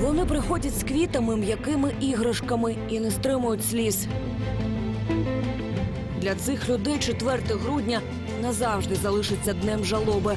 Вони приходять з квітами, м'якими іграшками і не стримують сліз. Для цих людей 4 грудня назавжди залишиться днем жалоби.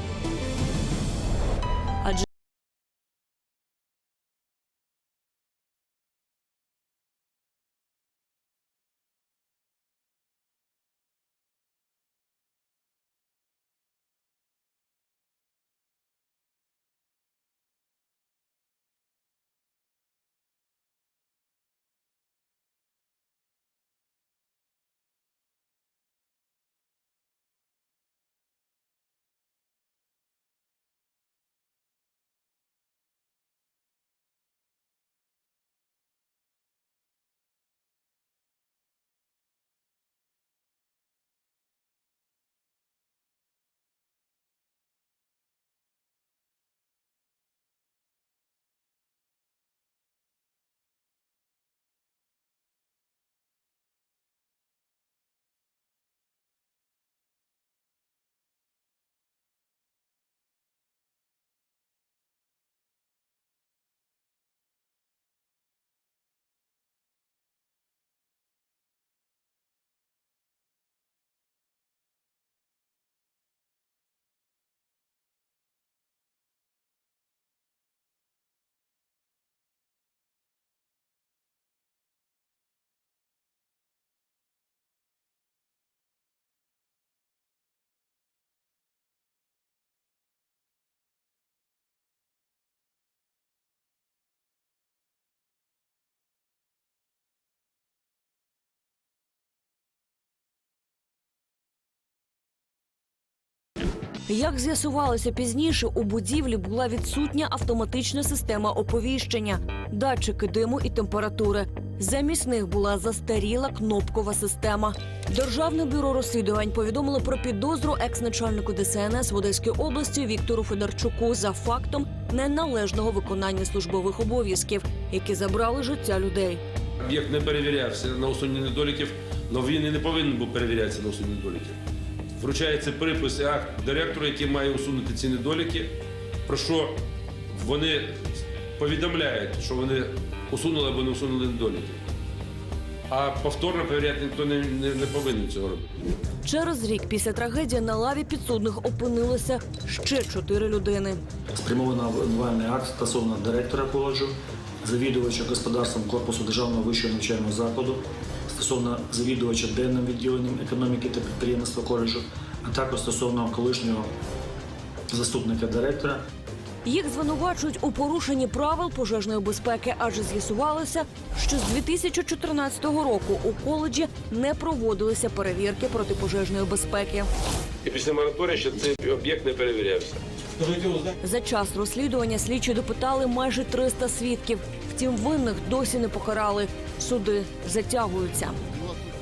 Як з'ясувалося пізніше, у будівлі була відсутня автоматична система оповіщення, датчики диму і температури. Замість них була застаріла кнопкова система. Державне бюро розслідувань повідомило про підозру екс-начальнику ДСНС в Одеській області Віктору Федорчуку за фактом неналежного виконання службових обов'язків, які забрали життя людей. Об'єкт не перевірявся на усунення недоліків, але він і не повинен був перевірятися на усунення недоліків. Вручається припис і акт директору, який має усунути ці недоліки, про що вони повідомляють, що вони усунули або не усунули недоліки. А повторно перевіряти ніхто не, не, не повинен цього робити. Через рік після трагедії на лаві підсудних опинилося ще чотири людини. Спрямовано обвинувальний акт стосовно директора коледжу, завідувача господарством корпусу державного вищого навчального закладу, стосовно завідувача денним відділенням економіки та підприємництва коледжу, а також стосовно колишнього заступника директора Їх звинувачують у порушенні правил пожежної безпеки, адже з'ясувалося, що з 2014 року у коледжі не проводилися перевірки протипожежної безпеки. І після мораторія ще цей об'єкт не перевірявся. За час розслідування слідчі допитали майже 300 свідків. Втім, винних досі не покарали. Суди затягуються.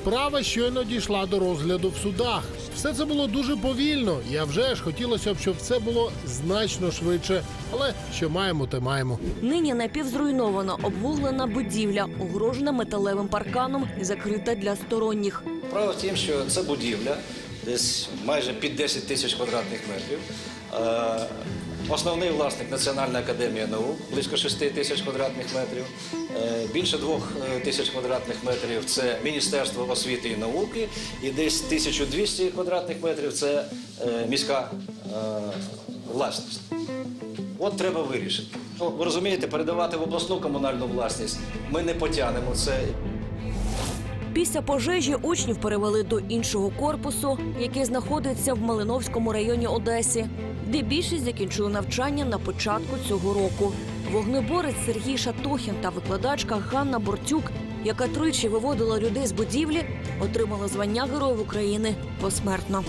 Справа щойно дійшла до розгляду в судах. Все це було дуже повільно. А вже ж хотілося б, щоб це було значно швидше. Але що маємо, те маємо. Нині напівзруйнована обвуглена будівля, огорожена металевим парканом і закрита для сторонніх. Справа в тім, що це будівля, десь майже під 10 тисяч квадратних метрів. Е, Основний власник Національна академія наук, близько 6 тисяч квадратних метрів. Е, Більше 2 тисяч квадратних метрів це Міністерство освіти і науки, і десь 1200 квадратних метрів це е, міська е, власність. От треба вирішити. Ну, ви розумієте, передавати в обласну комунальну власність ми не потягнемо це. Після пожежі учнів перевели до іншого корпусу, який знаходиться в Малиновському районі Одесі, де більшість закінчили навчання на початку цього року. Вогнеборець Сергій Шатохін та викладачка Ганна Бортюк, яка тричі виводила людей з будівлі, отримала звання Героїв України посмертно.